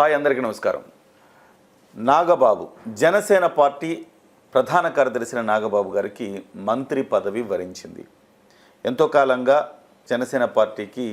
Hi అందరికీ నమస్కారం. Nagababu Janasena party ప్రధాన కార్యదర్శిన నాగబాబు గారికి మంత్రి పదవి వరించింది. ఎంతో కాలంగా జనసేన పార్టీకి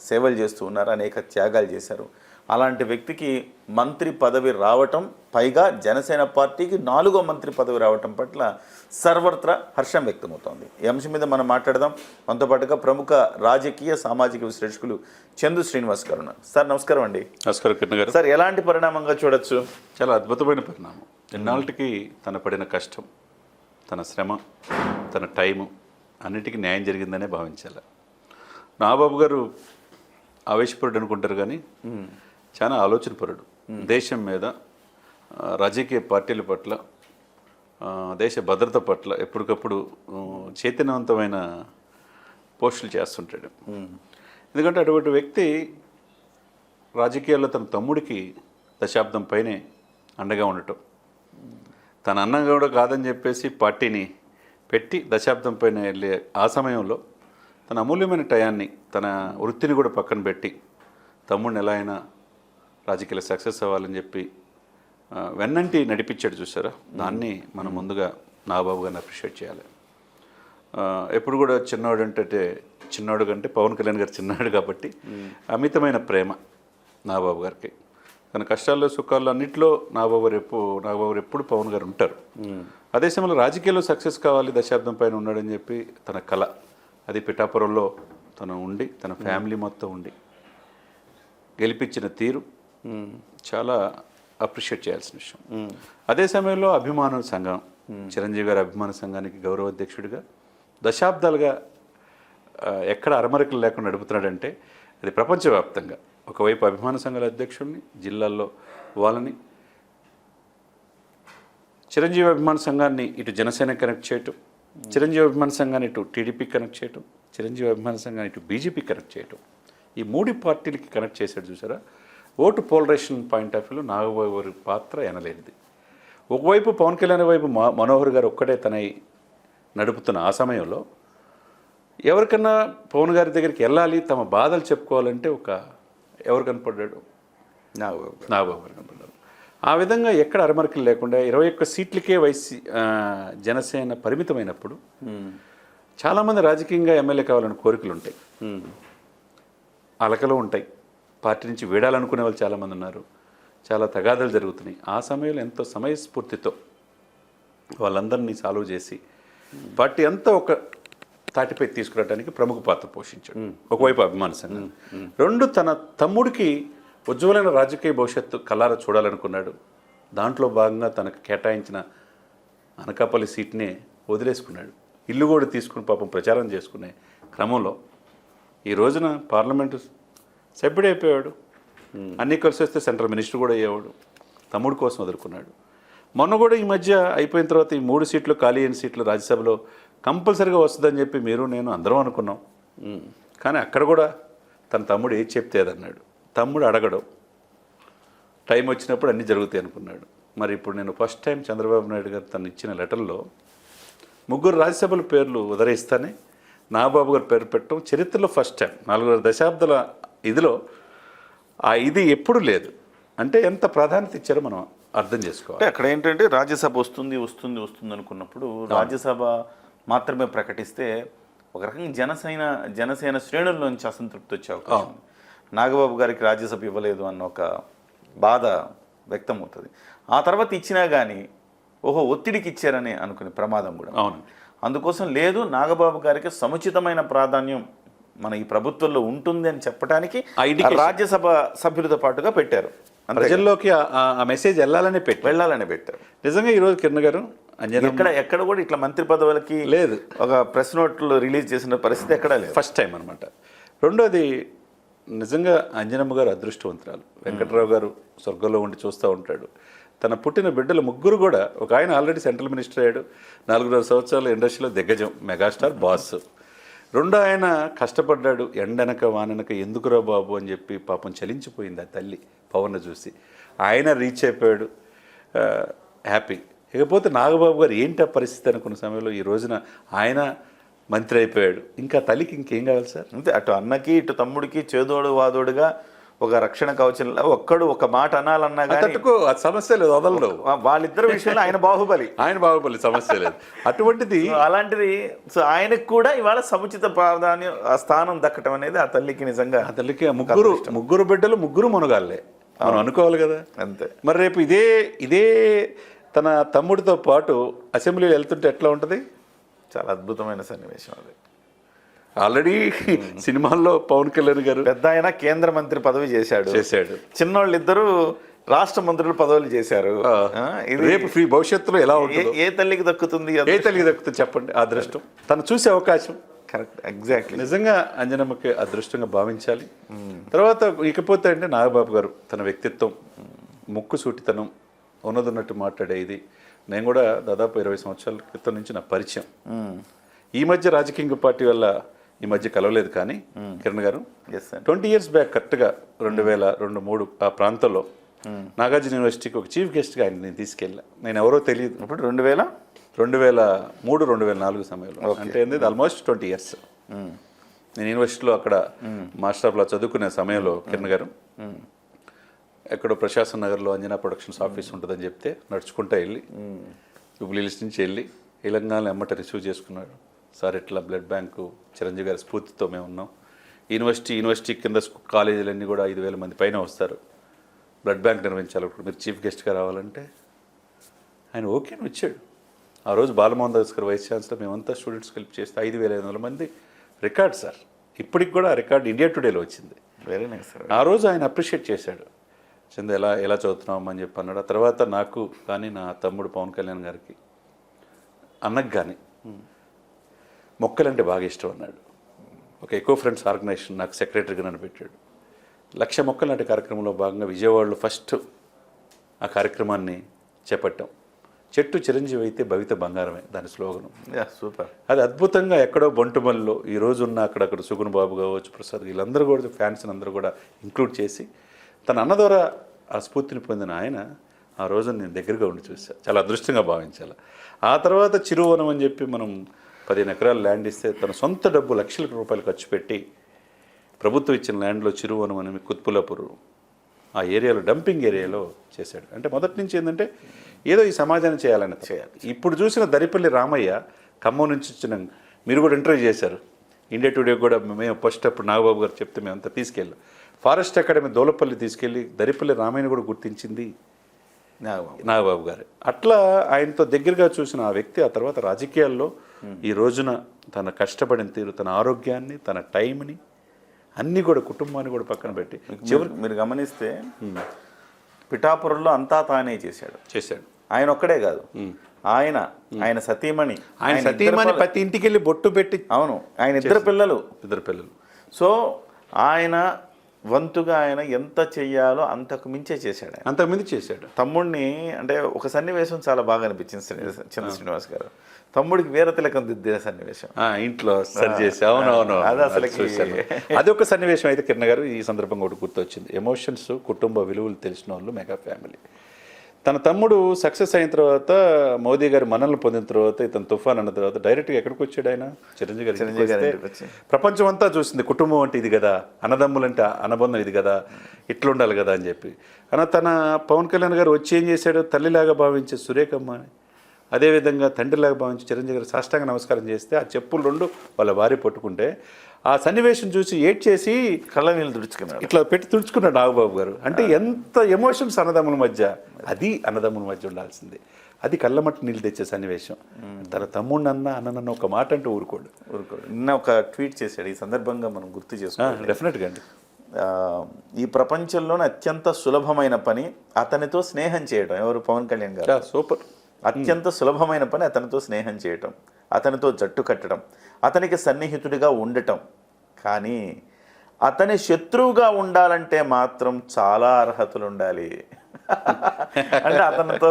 సేవలు చేస్తూ ఉన్నారు అనేక త్యాగాలు చేశారు. అలాంటి వ్యక్తికి మంత్రి పదవి రావటం పైగా జనసేన పార్టీకి నాలుగో మంత్రి పదవి రావటం పట్ల సర్వత్రా హర్షం వ్యక్తమవుతోంది. ఈ అంశం మీద మనం మాట్లాడదాం. మనతో పాటుగా ప్రముఖ రాజకీయ సామాజిక విశ్లేషకులు చందు శ్రీనివాస్ గారు ఉన్నారు. సార్ నమస్కారం అండి. నమస్కారం కిరణ్ గారు. సార్ ఎలాంటి పరిణామంగా చూడొచ్చు? చాలా అద్భుతమైన పరిణామం. ఎన్నాళ్ళకి తన పడిన కష్టం తన శ్రమ తన టైము అన్నిటికీ న్యాయం జరిగిందనే భావించాలి. నాబాబు గారు ఆవేశపరుడు అనుకుంటారు కానీ చాలా ఆలోచనపరుడు. దేశం మీద రాజకీయ పార్టీల పట్ల దేశ భద్రత పట్ల ఎప్పటికప్పుడు చైతన్యవంతమైన పోస్టులు చేస్తుంటాడు. ఎందుకంటే అటువంటి వ్యక్తి రాజకీయాల్లో తన తమ్ముడికి దశాబ్దం పైనే అండగా ఉండటం. తన అన్న కూడా కాదని చెప్పేసి పార్టీని పెట్టి దశాబ్దం పైన వెళ్ళే ఆ సమయంలో తన అమూల్యమైన టయాన్ని తన వృత్తిని కూడా పక్కన పెట్టి తమ్ముడిని ఎలా అయినా రాజకీయాలు సక్సెస్ అవ్వాలని చెప్పి వెన్నంటి నడిపించాడు చూసారా? దాన్ని మనం ముందుగా నాగబాబు గారిని అప్రిషియేట్ చేయాలి. ఎప్పుడు కూడా చిన్నవాడు అంటే చిన్నవాడు కంటే పవన్ కళ్యాణ్ గారు చిన్నవాడు కాబట్టి అమితమైన ప్రేమ నాగబాబు గారికి. తన కష్టాల్లో సుఖాల్లో అన్నింటిలో నాగబాబు గారు ఎప్పుడు నాగబాబు గారు ఎప్పుడు పవన్ గారు ఉంటారు. అదే సమయంలో రాజకీయాల్లో సక్సెస్ కావాలి దశాబ్దం పైన ఉన్నాడని చెప్పి తన కళ. అది పిఠాపురంలో తను ఉండి తన ఫ్యామిలీ మొత్తం ఉండి గెలిపించిన తీరు. చాలా అప్రిషియేట్ చేయాల్సిన విషయం. అదే సమయంలో అభిమానుల సంఘం చిరంజీవి గారి అభిమాన సంఘానికి గౌరవ అధ్యక్షుడిగా దశాబ్దాలుగా ఎక్కడ అరమరికలు లేకుండా నడుపుతున్నాడంటే అది ప్రపంచవ్యాప్తంగా. ఒకవైపు అభిమాన సంఘాల అధ్యక్షుడిని జిల్లాల్లో వాళ్ళని చిరంజీవి అభిమాన సంఘాన్ని ఇటు జనసేన కనెక్ట్ చేయటం చిరంజీవి అభిమాన సంఘాన్ని ఇటు టీడీపీ కనెక్ట్ చేయటం చిరంజీవి అభిమాన సంఘాన్ని ఇటు బీజేపీ కనెక్ట్ చేయటం ఈ మూడు పార్టీలకి కనెక్ట్ చేశాడు చూసారా? ఓటు పోలరేషన్ పాయింట్ ఆఫ్ వ్యూలో నాగబాబు గారి పాత్ర ఎనలేనిది. ఒకవైపు పవన్ కళ్యాణ్ వైపు మనోహర్ గారు ఒక్కడే తనై నడుపుతున్న ఆ సమయంలో ఎవరికన్నా పవన్ గారి దగ్గరికి వెళ్ళాలి తమ బాధలు చెప్పుకోవాలంటే ఒక ఎవరు కనపడ్డాడు? నాగబాబు. నాగబాబు గారు కనపడ్డారు. ఆ విధంగా ఎక్కడ అరమరికలు లేకుండా ఇరవై ఒక్క సీట్లకే వైసీ జనసేన పరిమితమైనప్పుడు చాలామంది రాజకీయంగా ఎమ్మెల్యే కావాలని కోరికలు ఉంటాయి. అలకలు ఉంటాయి. పార్టీ నుంచి వీడాలనుకునే వాళ్ళు చాలామంది ఉన్నారు. చాలా తగాదాలు జరుగుతున్నాయి. ఆ సమయంలో ఎంతో సమయస్ఫూర్తితో వాళ్ళందరినీ సాల్వ్ చేసి పార్టీ అంతా ఒక తాటిపై తీసుకురావడానికి ప్రముఖ పాత్ర పోషించాడు. ఒకవైపు అభిమాన సంఘం. రెండు తన తమ్ముడికి ఉజ్వలమైన రాజకీయ భవిష్యత్తు కలార చూడాలనుకున్నాడు. దాంట్లో భాగంగా తనకు కేటాయించిన అనకాపల్లి సీట్నే వదిలేసుకున్నాడు. ఇల్లు కూడా తీసుకుని పాపం ప్రచారం చేసుకునే క్రమంలో ఈ రోజున పార్లమెంటు సభ్యుడైపోయాడు అన్నీ కలిసి వస్తే సెంట్రల్ మినిస్టర్ కూడా అయ్యేవాడు. తమ్ముడు కోసం వదులుకున్నాడు మొన్న కూడా ఈ మధ్య అయిపోయిన తర్వాత ఈ మూడు సీట్లు ఖాళీ అయిన సీట్లు రాజ్యసభలో కంపల్సరీగా వస్తుందని చెప్పి మీరు నేను అందరం అనుకున్నాం. కానీ అక్కడ కూడా తన తమ్ముడు ఏది చెప్తే అదన్నాడు తమ్ముడు అడగడం. టైం వచ్చినప్పుడు అన్నీ జరుగుతాయి అనుకున్నాడు. మరి ఇప్పుడు నేను ఫస్ట్ టైం చంద్రబాబు నాయుడు గారు తను ఇచ్చిన లెటర్లో ముగ్గురు రాజ్యసభల పేర్లు ఉదరిస్తానే నాగబాబు గారి పేరు పెట్టడం చరిత్రలో ఫస్ట్ టైం. నాలుగున్నర దశాబ్దాల ఇదిలో ఆ ఇది ఎప్పుడు లేదు. అంటే ఎంత ప్రాధాన్యత ఇచ్చారో మనం అర్థం చేసుకోవాలి. అక్కడ ఏంటంటే రాజ్యసభ వస్తుంది వస్తుంది వస్తుంది అనుకున్నప్పుడు రాజ్యసభ మాత్రమే ప్రకటిస్తే ఒక రకంగా జనసేన జనసేన శ్రేణుల్లోంచి అసంతృప్తి వచ్చే అవకాశం. నాగబాబు గారికి రాజ్యసభ ఇవ్వలేదు అన్న ఒక బాధ వ్యక్తం అవుతుంది ఆ తర్వాత ఇచ్చినా కానీ ఓహో ఒత్తిడికి ఇచ్చారని అనుకునే ప్రమాదం కూడా అవునండి అందుకోసం లేదు నాగబాబు గారికి సముచితమైన ప్రాధాన్యం మన ఈ ప్రభుత్వంలో ఉంటుంది అని చెప్పడానికి. రాజ్యసభ సభ్యులతో పాటుగా పెట్టారు. ప్రజల్లోకి ఆ- మెసేజ్ వెళ్ళాలని పెట్టి వెళ్ళాలని పెట్టారు. నిజంగా ఈరోజు కిరణ్ గారు ఎక్కడ ఎక్కడ కూడా ఇట్లా మంత్రి పదవులకి లేదు. ఒక ప్రెస్ నోట్లు రిలీజ్ చేసిన పరిస్థితి ఎక్కడా లేదు. ఫస్ట్ టైం అనమాట రెండోది నిజంగా అంజనమ్మ గారు అదృష్టవంతురాలు. వెంకట్రావు గారు స్వర్గంలో ఉండి చూస్తూ ఉంటాడు. తన పుట్టిన బిడ్డలు ముగ్గురు కూడా ఒక ఆయన ఆల్రెడీ సెంట్రల్ మినిస్టర్ అయ్యాడు. నాలుగున్నర సంవత్సరాల ఇండస్ట్రీలో దిగ్గజం మెగాస్టార్ బాస్. రెండో ఆయన కష్టపడ్డాడు ఎండనక వాననక ఎందుకురా బాబు అని చెప్పి పాపం చలించిపోయింది ఆ తల్లి పవన్ చూసి. ఆయన రీచ్ అయిపోయాడు హ్యాపీ ఇకపోతే నాగబాబు గారు ఏంటి ఆ పరిస్థితి అనుకున్న సమయంలో ఈ రోజున ఆయన మంత్రి అయిపోయాడు. ఇంకా తల్లికి ఇంకేం కావాలి సార్? అంతే అటు అన్నకి ఇటు తమ్ముడికి చేదోడు వాదోడుగా ఒక రక్షణ కవచంలో ఒక్కడు ఒక మాట అనాలన్నా అతట్టుకు ఆ సమస్య లేదు వదలడు. వాళ్ళిద్దరి విషయంలో ఆయన బాహుబలి. ఆయన బాగుపల్లి సమస్య లేదు. అటువంటిది అలాంటిది సో ఆయనకు కూడా ఇవాళ సముచిత ప్రాధాన్యం ఆ స్థానం దక్కటం అనేది ఆ తల్లికి నిజంగా ఆ తల్లికి ముగ్గురు ముగ్గురు బిడ్డలు ముగ్గురు మునగాళ్ళే. మనం అనుకోవాలి కదా? అంతే. మరి రేపు ఇదే ఇదే తన తమ్ముడితో పాటు అసెంబ్లీలో వెళ్తుంటే ఎట్లా ఉంటుంది? చాలా అద్భుతమైన సన్నివేశం అది. ఆల్రెడీ సినిమాల్లో పవన్ కళ్యాణ్ గారు పెద్ద ఆయన కేంద్ర మంత్రి పదవి చేశాడు. చేశాడు. చిన్నోళ్ళు ఇద్దరు రాష్ట్ర మంత్రులు పదవులు చేశారు. రేపు ఫ్రీ భవిష్యత్తులో ఎలా ఉంటుందో? ఏ తల్లికి దక్కుతుంది ఏ తల్లికి దక్కుతుంది చెప్పండి అదృష్టం. తను చూసే అవకాశం. Correct exactly. నిజంగా అంజనమ్మకి అదృష్టంగా భావించాలి. తర్వాత ఇకపోతే అంటే నాగబాబు గారు తన వ్యక్తిత్వం ముక్కు సూటితనం ఉన్నదన్నట్టు మాట్లాడే ఇది. నేను కూడా దాదాపు ఇరవై సంవత్సరాల క్రితం నుంచి నా పరిచయం. ఈ మధ్య రాజకీయ పార్టీ వల్ల ఈ మధ్య కలవలేదు కానీ కిరణ్ గారు ట్వంటీ ఇయర్స్ బ్యాక్ కరెక్ట్గా రెండు వేల రెండు మూడు ఆ ప్రాంతంలో నాగార్జున యూనివర్సిటీకి ఒక చీఫ్ గెస్ట్గా ఆయన నేను తీసుకెళ్ళా. నేను ఎవరో తెలియదు. ఇప్పుడు రెండు వేల రెండు వేల మూడు రెండు వేల నాలుగు సమయంలో. అంటే ఏంది? Almost twenty years. నేను యూనివర్సిటీలో అక్కడ మాస్టర్ ఆఫ్లో చదువుకునే సమయంలో కిరణ్ గారు ఎక్కడో ప్రశాసన నగర్లో అంజనా ప్రొడక్షన్స్ ఆఫీస్ ఉంటుందని చెప్తే నడుచుకుంటా వెళ్ళి జూబ్లీహిల్స్ నుంచి వెళ్ళి తెలంగాణ ఎమ్మట రిసీవ్ చేసుకున్నాడు. సార్ ఇట్లా బ్లడ్ బ్యాంకు చిరంజీవి గారి స్ఫూర్తితో మేము ఉన్నాం. యూనివర్సిటీ యూనివర్సిటీ కింద కాలేజీలన్నీ కూడా ఐదు వేల మంది పైన వస్తారు. బ్లడ్ బ్యాంక్ నిర్వహించాలి ఇప్పుడు. మీరు చీఫ్ గెస్ట్గా రావాలంటే ఆయన ఓకే అని వచ్చాడు. ఆ రోజు బాలమోహన్ దాస్ గారు వైస్ ఛాన్సలర్ మేమంతా స్టూడెంట్స్ కలిపి చేస్తే ఐదు వేల ఐదు వందల మంది రికార్డ్ సార్. ఇప్పటికి కూడా ఆ రికార్డ్ ఇండియా టుడేలో వచ్చింది. వెరీ నైస్ సార్ ఆ రోజు ఆయన అప్రిషియేట్ చేశాడు. చంద ఎలా ఎలా చదువుతున్నాం అని చెప్పి అన్నాడు. ఆ తర్వాత నాకు కానీ నా తమ్ముడు పవన్ కళ్యాణ్ గారికి అన్నకు కానీ మొక్కలంటే బాగా ఇష్టం అన్నాడు. ఒక ఎకో ఫ్రెండ్స్ ఆర్గనైజేషన్ నాకు సెక్రటరీగా నన్ను పెట్టాడు. లక్ష మొక్కలు నాటి కార్యక్రమంలో భాగంగా విజయవాడలో ఫస్ట్ ఆ కార్యక్రమాన్ని చేపట్టాం. చెట్టు చిరంజీవి అయితే భవిత బంగారమే దాని స్లోగనం యా సూపర్ అది అద్భుతంగా ఎక్కడో బంటుమల్లో ఈ రోజు ఉన్న అక్కడక్కడ సుగుణ్ బాబు కావచ్చు ప్రసాద్ వీళ్ళందరూ కూడా ఫ్యాన్స్ అందరూ కూడా ఇంక్లూడ్ చేసి తన అన్న ద్వారా ఆ స్ఫూర్తిని పొందిన ఆయన ఆ రోజు నేను దగ్గరగా ఉండి చూసా. చాలా అదృష్టంగా భావించాలి. ఆ తర్వాత చిరువనం అని చెప్పి మనం పదిహేను ఎకరాలు ల్యాండ్ ఇస్తే తన సొంత డబ్బు లక్షల రూపాయలు ఖర్చు పెట్టి ప్రభుత్వం ఇచ్చిన ల్యాండ్లో చిరువనం అని కుత్పులాపూర్ ఆ ఏరియాలో డంపింగ్ ఏరియాలో చేశాడు. అంటే మొదటి నుంచి ఏంటంటే ఏదో ఈ సమాజాన్ని చేయాలని చేయాలి. ఇప్పుడు చూసిన దరిపల్లి రామయ్య ఖమ్మం నుంచి వచ్చిన మీరు కూడా ఇంటర్వ్యూ చేశారు. ఇండియా టుడే కూడా మేము ఫస్ట్ అప్పుడు నాగబాబు గారు చెప్తే మేమంతా తీసుకెళ్ళాం. ఫారెస్ట్ అకాడమీ దోలపల్లి తీసుకెళ్ళి దరిపల్లి రామయ్యని కూడా గుర్తించింది. నాగబాబు నాగబాబు గారు. అట్లా ఆయనతో దగ్గరగా చూసిన ఆ వ్యక్తి ఆ తర్వాత రాజకీయాల్లో ఈ రోజున తన కష్టపడిన తీరు తన ఆరోగ్యాన్ని తన టైంని అన్నీ కూడా కుటుంబాన్ని కూడా పక్కన పెట్టి చివరి మీరు గమనిస్తే పిఠాపురంలో అంతా తానే చేశాడు. చేశాడు. ఆయన ఒక్కడే కాదు. ఆయన ఆయన సతీమణి ఆయన సతీమణి ప్రతి ఇంటికి వెళ్ళి బొట్టు పెట్టి అవును ఆయన ఇద్దరు పిల్లలు. ఇద్దరు పిల్లలు. సో ఆయన వంతుగా ఆయన ఎంత చెయ్యాలో అంతకు మించే చేశాడు ఆయన. అంతకుముందు చేశాడు. తమ్ముడిని అంటే ఒక సన్నివేశం చాలా బాగా అనిపించింది శ్రీ- చిన్న శ్రీనివాస్ గారు. తమ్ముడికి వీర తిలకం దిద్దిన సన్నివేశం. ఆ, ఇంట్లో సరి చేసి అవునవును. అది చూశాను. అది ఒక సన్నివేశం అయితే కిరణ్ గారు ఈ సందర్భంగా ఒకటి గుర్తొచ్చింది. ఎమోషన్స్ కుటుంబ విలువలు తెలిసిన వాళ్ళు మెగా ఫ్యామిలీ. తన తమ్ముడు సక్సెస్ అయిన తర్వాత మోదీ గారి మనల్ని పొందిన తర్వాత ఇతను తుఫాన్ అన్న తర్వాత డైరెక్ట్గా ఎక్కడికి వచ్చాడు ఆయన? చిరంజీవి గారి చిరంజీవి గారి. ప్రపంచం అంతా చూసింది కుటుంబం అంటే ఇది కదా అన్నదమ్ములంటే అనుబంధం ఇది కదా ఇట్లుండాలి కదా అని చెప్పి. అన్న తన పవన్ కళ్యాణ్ గారు వచ్చి ఏం చేశాడు? తల్లిలాగా భావించే సురేఖమ్మ అని. అదేవిధంగా తండ్రిలాగా భావించి చిరంజీవి గారు సాష్టాంగ నమస్కారం చేస్తే ఆ చెప్పులు రెండు వాళ్ళ భార్య పట్టుకుంటే ఆ సన్నివేశం చూసి ఏడ్ చేసి కళ్ళ నీళ్ళు తుడుచుకున్నాడు. ఇట్లా పెట్టి తుడుచుకున్నాడు నాగబాబు గారు. అంటే ఎంత ఎమోషన్స్ అన్నదమ్ముల మధ్య? అది అన్నదమ్ముల మధ్య ఉండాల్సింది. అది కళ్ళమట్టి నీళ్ళు తెచ్చే సన్నివేశం. తన తమ్ముడిని అన్న అన్ననన్న ఒక మాట అంటే ఊరుకోడు. ఊరుకోడు. నిన్న ఒక ట్వీట్ చేశాడు. ఈ సందర్భంగా మనం గుర్తు చేసుకోవాలి. డెఫినెట్గా అండి. ఈ ప్రపంచంలోనే అత్యంత సులభమైన పని అతనితో స్నేహం చేయడం ఎవరు? పవన్ కళ్యాణ్ గారు. సూపర్. అత్యంత సులభమైన పని అతనితో స్నేహం చేయటం. అతనితో జట్టు కట్టడం. అతనికి సన్నిహితుడిగా ఉండటం. కానీ అతని శత్రువుగా ఉండాలంటే మాత్రం చాలా అర్హతలు ఉండాలి అంటే అతనితో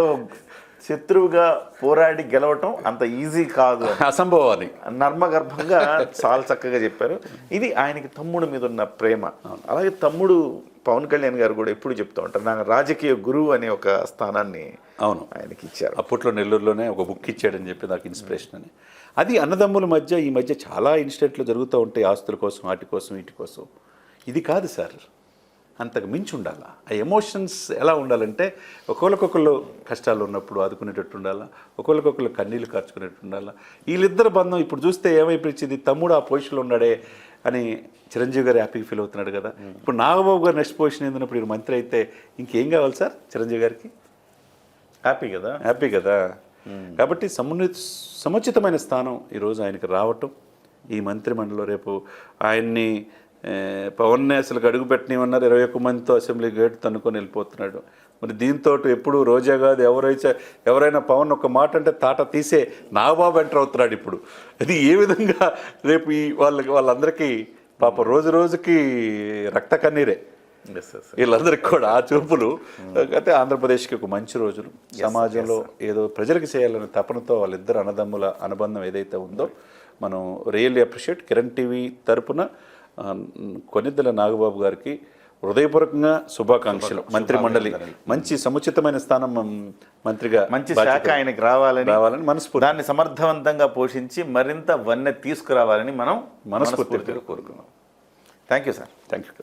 శత్రువుగా పోరాడి గెలవటం అంత ఈజీ కాదు అని. అసంభవాన్ని నర్మగర్భంగా చాలా చక్కగా చెప్పారు. ఇది ఆయనకి తమ్ముడు మీద ఉన్న ప్రేమ. అలాగే తమ్ముడు పవన్ కళ్యాణ్ గారు కూడా ఎప్పుడు చెప్తూ ఉంటారు నాకు రాజకీయ గురువు అనే ఒక స్థానాన్ని అవును. ఆయనకి ఇచ్చారు. అప్పట్లో నెల్లూరులోనే ఒక బుక్ ఇచ్చాడని చెప్పి నాకు ఇన్స్పిరేషన్ అని. అది అన్నదమ్ముల మధ్య ఈ మధ్య చాలా ఇన్స్టెంట్లు జరుగుతూ ఉంటాయి ఆస్తుల కోసం వాటి కోసం వీటి కోసం. ఇది కాదు సార్. అంతకు మించి ఉండాలి? ఆ ఎమోషన్స్ ఎలా ఉండాలంటే ఒకళ్ళకొకళ్ళు కష్టాలు ఉన్నప్పుడు ఆదుకునేటట్టు ఉండాలా? ఒకళ్ళకొకళ్ళు కన్నీళ్ళు కార్చుకునేట్టు ఉండాలా? వీళ్ళిద్దరు బంధం ఇప్పుడు చూస్తే ఏమైపోయింది? తమ్ముడు ఆ పొజిషన్లో ఉన్నాడే అని చిరంజీవి గారు హ్యాపీగా ఫీల్ అవుతున్నాడు కదా. ఇప్పుడు నాగబాబు గారు నెక్స్ట్ పొజిషన్ ఏందన్నప్పుడు ఈయన మంత్రి అయితే ఇంకేం కావాలి సార్ చిరంజీవి గారికి? హ్యాపీ కదా. హ్యాపీ కదా. కాబట్టి సమున్నత సముచితమైన స్థానం ఈరోజు ఆయనకి రావటం. ఈ మంత్రిమండలిలో రేపు ఆయన్ని పవన్ అసలు అడుగు పెట్టనివన్నారు ఇరవై ఒక్క మందితో అసెంబ్లీ గేట్ తన్నుకొని వెళ్ళిపోతున్నాడు. మరి దీంతో ఎప్పుడు రోజా కాదు ఎవరైతే ఎవరైనా పవన్ ఒక మాట అంటే తాట తీసే నాగబాబు ఎంటర్ అవుతున్నాడు ఇప్పుడు. అది ఏ విధంగా రేపు ఈ వాళ్ళకి వాళ్ళందరికీ పాప రోజు రోజుకి రక్త కన్నీరే. ఎస్ ఎస్ వీళ్ళందరికీ కూడా ఆ చూపులు. అయితే ఆంధ్రప్రదేశ్కి ఒక మంచి రోజులు. సమాజంలో ఏదో ప్రజలకు చేయాలనే తపనతో వాళ్ళిద్దరు అన్నదమ్ముల అనుబంధం ఏదైతే ఉందో మనం రియల్లీ అప్రిషియేట్. కిరణ్ టీవీ తరపున కొనిద్దెల నాగబాబు గారికి హృదయపూర్వకంగా శుభాకాంక్షలు. మంత్రి మండలి మంచి సముచితమైన స్థానం మంత్రిగా మంచి శాఖ ఆయనకి రావాలని రావాలని మనస్ఫూర్తి దాన్ని సమర్థవంతంగా పోషించి మరింత వన్నె తీసుకురావాలని మనం మనస్ఫూర్తిగా కోరుకున్నాం. Thank you sir thank you